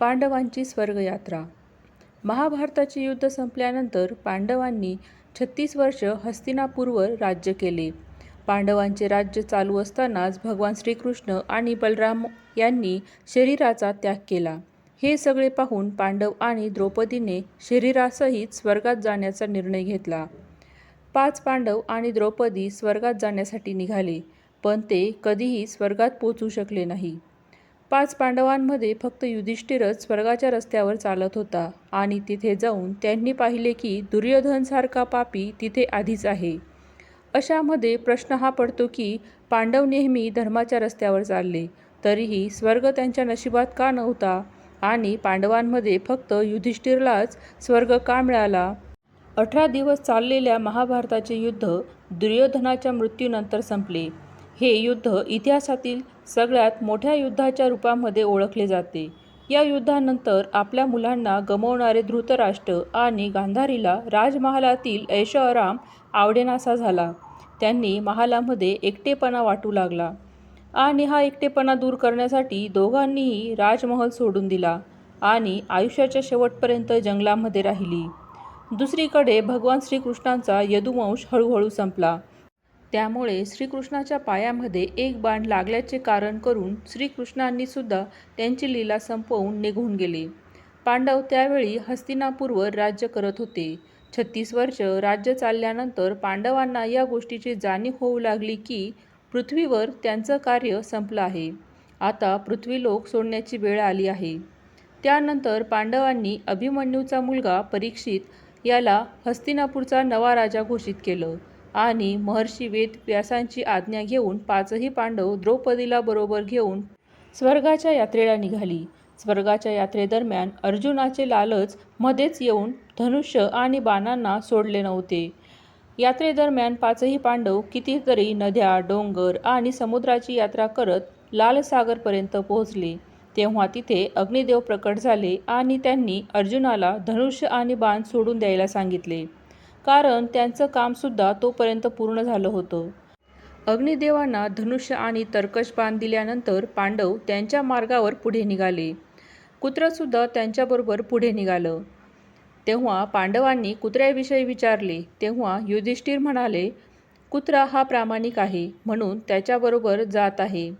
पांडवांची स्वर्गयात्रा महाभारताचे युद्ध संपल्यानंतर पांडवांनी छत्तीस वर्ष हस्तिनापूरवर राज्य केले. पांडवांचे राज्य चालू असतानाच भगवान श्रीकृष्ण आणि बलराम यांनी शरीराचा त्याग केला. हे सगळे पाहून पांडव आणि द्रौपदीने शरीरासहित स्वर्गात जाण्याचा निर्णय घेतला. पाच पांडव आणि द्रौपदी स्वर्गात जाण्यासाठी निघाले, पण ते कधीही स्वर्गात पोचू शकले नाही. पाच पांडवांमध्ये फक्त युधिष्ठिरच स्वर्गाच्या रस्त्यावर चालत होता आणि तिथे जाऊन त्यांनी पाहिले की दुर्योधनसारखा पापी तिथे आधीच आहे. अशामध्ये प्रश्न हा पडतो की पांडव नेहमी धर्माच्या रस्त्यावर चालले, तरीही स्वर्ग त्यांच्या नशिबात का नव्हता आणि पांडवांमध्ये फक्त युधिष्ठिरलाच स्वर्ग का मिळाला? अठरा दिवस चाललेल्या महाभारताचे युद्ध दुर्योधनाच्या मृत्यूनंतर संपले. हे युद्ध इतिहासातील सगळ्यात मोठ्या युद्धाच्या रूपामध्ये ओळखले जाते. या युद्धानंतर आपल्या मुलांना गमवणारे धृतराष्ट्र आणि गांधारीला राजमहालातील ऐशोआराम आवडेनासा झाला. त्यांनी महालामध्ये एकटेपणा वाटू लागला आणि हा एकटेपणा दूर करण्यासाठी दोघांनीही राजमहल सोडून दिला आणि आयुष्याच्या शेवटपर्यंत जंगलामध्ये राहिली. दुसरीकडे भगवान श्रीकृष्णांचा यदुवंश हळूहळू संपला. त्यामुळे श्रीकृष्णाच्या पायामध्ये एक बाण लागल्याचे कारण करून श्रीकृष्णांनीसुद्धा त्यांची लीला संपवून निघून गेले. पांडव त्यावेळी हस्तिनापूरवर राज्य करत होते. छत्तीस वर्ष राज्य चालल्यानंतर पांडवांना या गोष्टीची जाणीव होऊ लागली की पृथ्वीवर त्यांचं कार्य संपलं आहे. आता पृथ्वीलोक सोडण्याची वेळ आली आहे. त्यानंतर पांडवांनी अभिमन्यूचा मुलगा परीक्षित याला हस्तिनापूरचा नवा राजा घोषित केलं आणि महर्षी वेदव्यासांची आज्ञा घेऊन पाचही पांडव द्रौपदीला बरोबर घेऊन स्वर्गाच्या यात्रेला निघाली. स्वर्गाच्या यात्रेदरम्यान अर्जुनाचे लालच मध्येच येऊन धनुष्य आणि बाणांना सोडले नव्हते. यात्रेदरम्यान पाचही पांडव कितीतरी नद्या, डोंगर आणि समुद्राची यात्रा करत लालसागरपर्यंत पोहोचले. तेव्हा तिथे अग्निदेव प्रकट झाले आणि त्यांनी अर्जुनाला धनुष्य आणि बाण सोडून द्यायला सांगितले, कारण त्यांचं कामसुद्धा तोपर्यंत पूर्ण झालं होतं. अग्निदेवांना धनुष्य आणि तर्कश बाण दिल्यानंतर पांडव त्यांच्या मार्गावर पुढे निघाले. कुत्रंसुद्धा त्यांच्याबरोबर पुढे निघालं. तेव्हा पांडवांनी कुत्र्याविषयी विचारले तेव्हा युधिष्ठिर म्हणाले, कुत्रा हा प्रामाणिक आहे, म्हणून त्याच्याबरोबर जात आहे.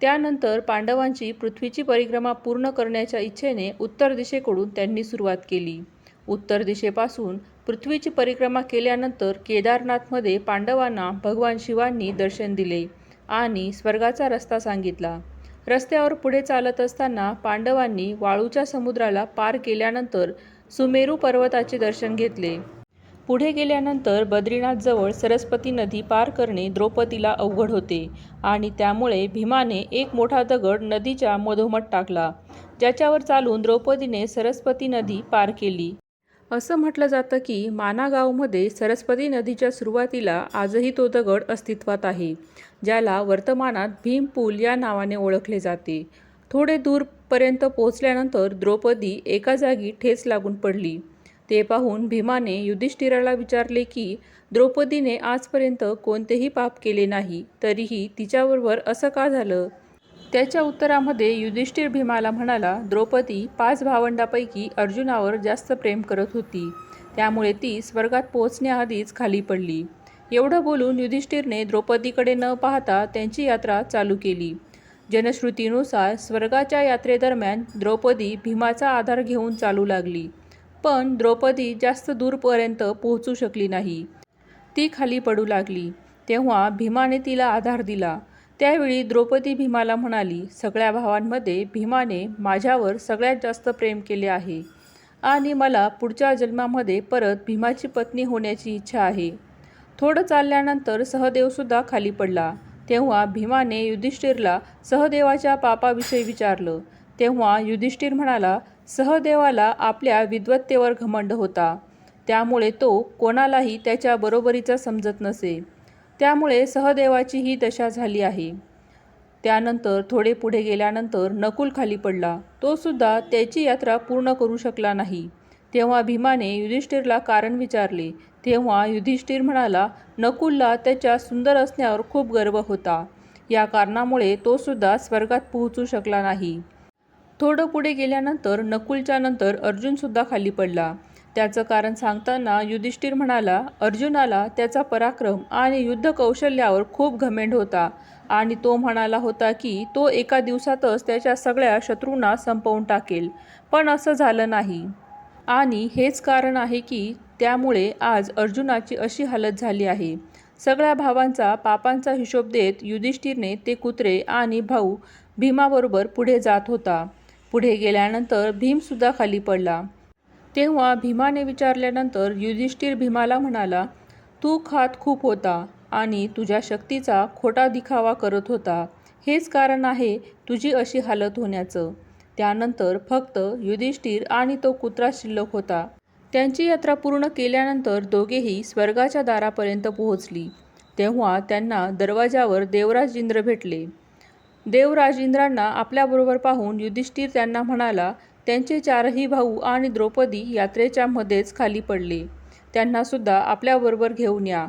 त्यानंतर पांडवांची पृथ्वीची परिक्रमा पूर्ण करण्याच्या इच्छेने उत्तर दिशेकडून त्यांनी सुरुवात केली. उत्तर दिशेपासून पृथ्वीची परिक्रमा केल्यानंतर केदारनाथमध्ये पांडवांना भगवान शिवांनी दर्शन दिले आणि स्वर्गाचा रस्ता सांगितला. रस्त्यावर पुढे चालत असताना पांडवांनी वाळूच्या समुद्राला पार केल्यानंतर सुमेरू पर्वताचे दर्शन घेतले. पुढे गेल्यानंतर बद्रीनाथजवळ सरस्वती नदी पार करणे द्रौपदीला अवघड होते आणि त्यामुळे भीमाने एक मोठा दगड नदीच्या मधोमध टाकला, ज्याच्यावर चालून द्रौपदीने सरस्वती नदी पार केली. असं म्हटलं जातं की मानागावमध्ये सरस्वती नदीच्या सुरुवातीला आजही तो दगड अस्तित्वात आहे, ज्याला वर्तमानात भीम पूल या नावाने ओळखले जाते. थोडे दूरपर्यंत पोहोचल्यानंतर द्रौपदी एका जागी ठेच लागून पडली. ते पाहून भीमाने युधिष्ठिराला विचारले की द्रौपदीने आजपर्यंत कोणतेही पाप केले नाही, तरीही तिच्याबरोबर असं का झालं? त्याच्या उत्तरामध्ये युधिष्ठिर भीमाला म्हणाला, द्रौपदी पाच भावंडांपैकी अर्जुनावर जास्त प्रेम करत होती, त्यामुळे ती स्वर्गात पोहोचण्याआधीच खाली पडली. एवढं बोलून युधिष्ठिरने द्रौपदीकडे न पाहता त्यांची यात्रा चालू केली. जनश्रुतीनुसार स्वर्गाच्या यात्रेदरम्यान द्रौपदी भीमाचा आधार घेऊन चालू लागली, पण द्रौपदी जास्त दूरपर्यंत पोहोचू शकली नाही. ती खाली पडू लागली. तेव्हा भीमाने तिला आधार दिला. त्यावेळी द्रौपदी भीमाला म्हणाली, सगळ्या भावांमध्ये भीमाने माझ्यावर सगळ्यात जास्त प्रेम केले आहे आणि मला पुढच्या जन्मामध्ये परत भीमाची पत्नी होण्याची इच्छा आहे. थोडं चालल्यानंतर सहदेवसुद्धा खाली पडला. तेव्हा भीमाने युधिष्ठिरला सहदेवाच्या पापाविषयी विचारलं. तेव्हा युधिष्ठिर म्हणाला, सहदेवाला आपल्या विद्वत्तेवर घमंड होता, त्यामुळे तो कोणालाही त्याच्या बरोबरीचा समजत नसे. त्यामुळे सहदेवाची ही दशा झाली आहे. त्यानंतर थोडे पुढे गेल्यानंतर नकुल खाली पडला. तोसुद्धा त्याची यात्रा पूर्ण करू शकला नाही. तेव्हा भीमाने युधिष्ठिरला कारण विचारले. तेव्हा युधिष्ठिर म्हणाला, नकुलला त्याच्या सुंदर असण्यावर खूप गर्व होता. या कारणामुळे तोसुद्धा स्वर्गात पोहोचू शकला नाही. थोडं पुढे गेल्यानंतर नकुलच्या नंतर अर्जुनसुद्धा खाली पडला त्याचं कारण सांगताना युधिष्ठिर म्हणाला अर्जुनाला त्याचा पराक्रम आणि युद्ध कौशल्यावर खूप घमेंड होता आणि तो म्हणाला होता की तो एका दिवसातच त्याच्या सगळ्या शत्रूंना संपवून टाकेल. पण असं झालं नाही. आणि हेच कारण आहे की त्यामुळे आज अर्जुनाची अशी हालत झाली आहे. सगळ्या भावांचा पापांचा हिशोब देत युधिष्ठिरने ते कुत्रे आणि भाऊ भीमाबरोबर पुढे जात होता. पुढे गेल्यानंतर भीमसुद्धा खाली पडला. तेव्हा भीमाने विचारल्यानंतर युधिष्ठिर भीमाला म्हणाला तू खात खूप होता आणि तुझ्या शक्तीचा खोटा दिखावा करत होता. हेच कारण आहे तुझी अशी हालत होण्याचं. त्यानंतर फक्त युधिष्ठिर आणि तो कुत्रा शिल्लक होता. त्यांची यात्रा पूर्ण केल्यानंतर दोघेही स्वर्गाच्या दारापर्यंत पोहोचली. तेव्हा त्यांना दरवाजावर देवराज इंद्र भेटले. देवराज इंद्रांना आपल्याबरोबर पाहून युधिष्ठिर त्यांना म्हणाला त्यांचे चारही भाऊ आणि द्रौपदी यात्रेच्या मध्येच खाली पडले. त्यांनासुद्धा आपल्याबरोबर घेऊन या.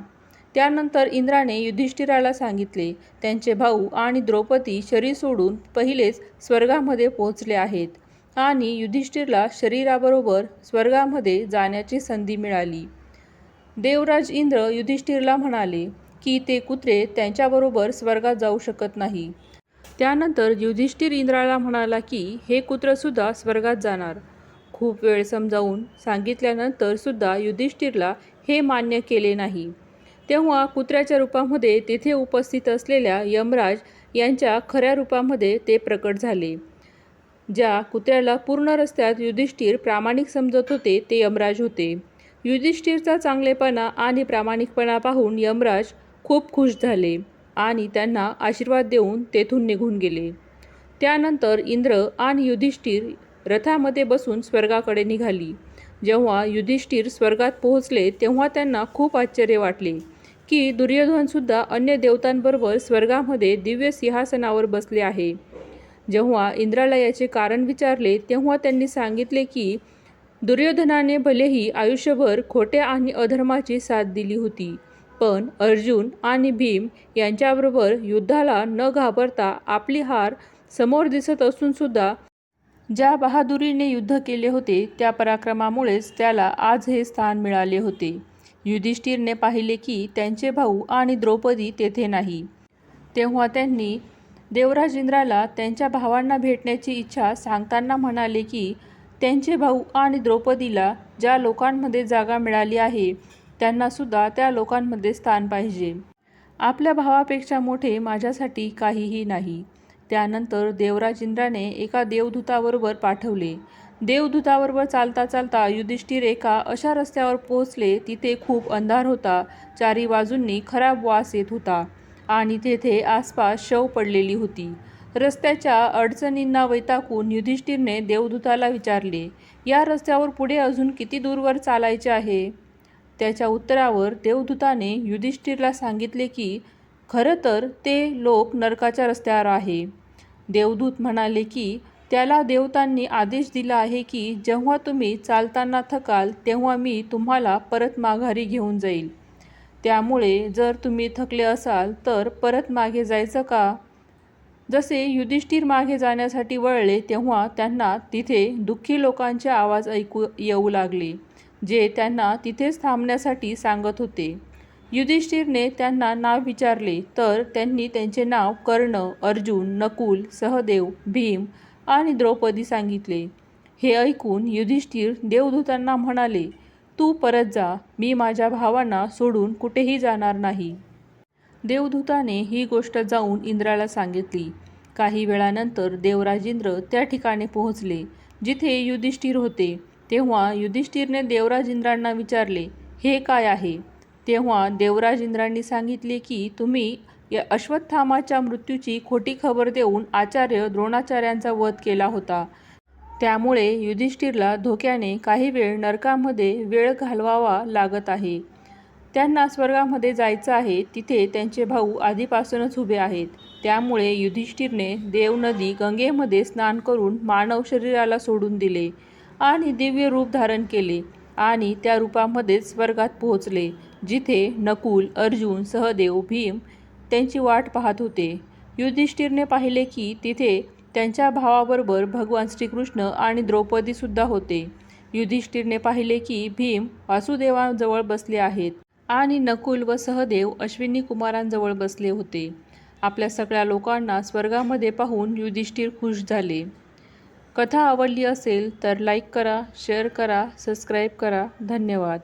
त्यानंतर इंद्राने युधिष्ठिराला सांगितले त्यांचे भाऊ आणि द्रौपदी शरीर सोडून पहिलेच स्वर्गामध्ये पोहोचले आहेत आणि युधिष्ठिरला शरीराबरोबर स्वर्गामध्ये जाण्याची संधी मिळाली. देवराज इंद्र युधिष्ठिरला म्हणाले की ते कुत्रे त्यांच्याबरोबर स्वर्गात जाऊ शकत नाही. त्यानंतर युधिष्ठिर इंद्राला म्हणाला की हे कुत्रसुद्धा स्वर्गात जाणार. खूप वेळ समजावून सांगितल्यानंतर सुद्धा युधिष्ठिरला हे मान्य केले नाही. तेव्हा कुत्र्याच्या रूपामध्ये तिथे उपस्थित असलेल्या यमराज यांच्या खऱ्या रूपामध्ये ते प्रकट झाले. ज्या कुत्र्याला पूर्ण रस्त्यात युधिष्ठिर प्रामाणिक समजत होते ते यमराज होते. युधिष्ठिरचा चांगलेपणा आणि प्रामाणिकपणा पाहून यमराज खूप खुश झाले. आणि त्यांना आशीर्वाद देऊन तेथून निघून गेले. त्यानंतर इंद्र आणि युधिष्ठिर रथामध्ये बसून स्वर्गाकडे निघाली. जेव्हा युधिष्ठिर स्वर्गात पोहोचले तेव्हा त्यांना खूप आश्चर्य वाटले की दुर्योधनसुद्धा अन्य देवतांबरोबर स्वर्गामध्ये दिव्य सिंहासनावर बसले आहे. जेव्हा इंद्राला याचे कारण विचारले तेव्हा त्यांनी सांगितले की दुर्योधनाने भलेही आयुष्यभर खोट्या आणि अधर्माची साथ दिली होती. पण अर्जुन आणि भीम यांच्याबरोबर युद्धाला न घाबरता आपली हार समोर दिसत असूनसुद्धा ज्या बहादुरीने युद्ध केले होते त्या पराक्रमामुळेच त्याला आज हे स्थान मिळाले होते. युधिष्ठिरने पाहिले की त्यांचे भाऊ आणि द्रौपदी तेथे नाही. तेव्हा त्यांनी देवराज इंद्राला त्यांच्या भावांना भेटण्याची इच्छा सांगताना म्हणाले की त्यांचे भाऊ आणि द्रौपदीला ज्या लोकांमध्ये जागा मिळाली आहे त्यांनासुद्धा त्या लोकांमध्ये स्थान पाहिजे. आपल्या भावापेक्षा मोठे माझ्यासाठी काहीही नाही. त्यानंतर देवराज इंद्राने एका देवदूताबरोबर पाठवले. देवदूताबरोबर चालता चालता युधिष्ठिर एका अशा रस्त्यावर पोहोचले तिथे खूप अंधार होता. चारी बाजूंनी खराब वास येत होता आणि तेथे आसपास शव पडलेली होती. रस्त्याच्या अडचणींना वैताकून युधिष्ठिरने देवदूताला विचारले या रस्त्यावर पुढे अजून किती दूरवर चालायचे आहे? त्याच्या उत्तरावर देवदूताने युधिष्ठिरला सांगितले की खरं तर ते लोक नरकाच्या रस्त्यावर आहे. देवदूत म्हणाले की त्याला देवतांनी आदेश दिला आहे की जेव्हा तुम्ही चालताना थकाल तेव्हा मी तुम्हाला परत माघारी घेऊन जाईल. त्यामुळे जर तुम्ही थकले असाल तर परत मागे जायचं का? जसे युधिष्ठिर मागे जाण्यासाठी वळले तेव्हा त्यांना तिथे दुःखी लोकांचे आवाज ऐकू येऊ लागले. जे त्यांना तिथेच थांबण्यासाठी सांगत होते. युधिष्ठिरने त्यांना नाव विचारले तर त्यांनी त्यांचे नाव कर्ण अर्जुन नकुल सहदेव भीम आणि द्रौपदी सांगितले. हे ऐकून युधिष्ठिर देवदूतांना म्हणाले तू परत जा मी माझ्या भावांना सोडून कुठेही जाणार नाही. देवदूताने ही गोष्ट जाऊन इंद्राला सांगितली. काही वेळानंतर देवराज इंद्र त्या ठिकाणी पोहोचले जिथे युधिष्ठिर होते. तेव्हा युधिष्ठिरने देवराज इंद्रांना विचारले हे काय आहे? तेव्हा देवराज इंद्रांनी सांगितले की तुम्ही या अश्वत्थामाच्या मृत्यूची खोटी खबर देऊन आचार्य द्रोणाचार्यांचा वध केला होता. त्यामुळे युधिष्ठिरला धोक्याने काही वेळ नरकामध्ये वेळ घालवावा लागत आहे. त्यांना स्वर्गामध्ये जायचं आहे तिथे त्यांचे भाऊ आधीपासूनच उभे आहेत. त्यामुळे युधिष्ठिरने देवनदी गंगेमध्ये स्नान करून मानव शरीराला सोडून दिले. आणि दिव्य रूप धारण केले आणि त्या रूपामध्येच स्वर्गात पोहोचले जिथे नकुल अर्जुन सहदेव भीम त्यांची वाट पाहत होते. युधिष्ठिरने पाहिले की तिथे त्यांच्या भावाबरोबर भगवान श्रीकृष्ण आणि द्रौपदीसुद्धा होते. युधिष्ठिरने पाहिले की भीम वासुदेवांजवळ बसले आहेत आणि नकुल व सहदेव अश्विनी कुमारांजवळ बसले होते. आपल्या सगळ्या लोकांना स्वर्गामध्ये पाहून युधिष्ठिर खुश झाले. कथा आवडली असेल तर लाईक करा शेअर करा सबस्क्राईब करा. धन्यवाद.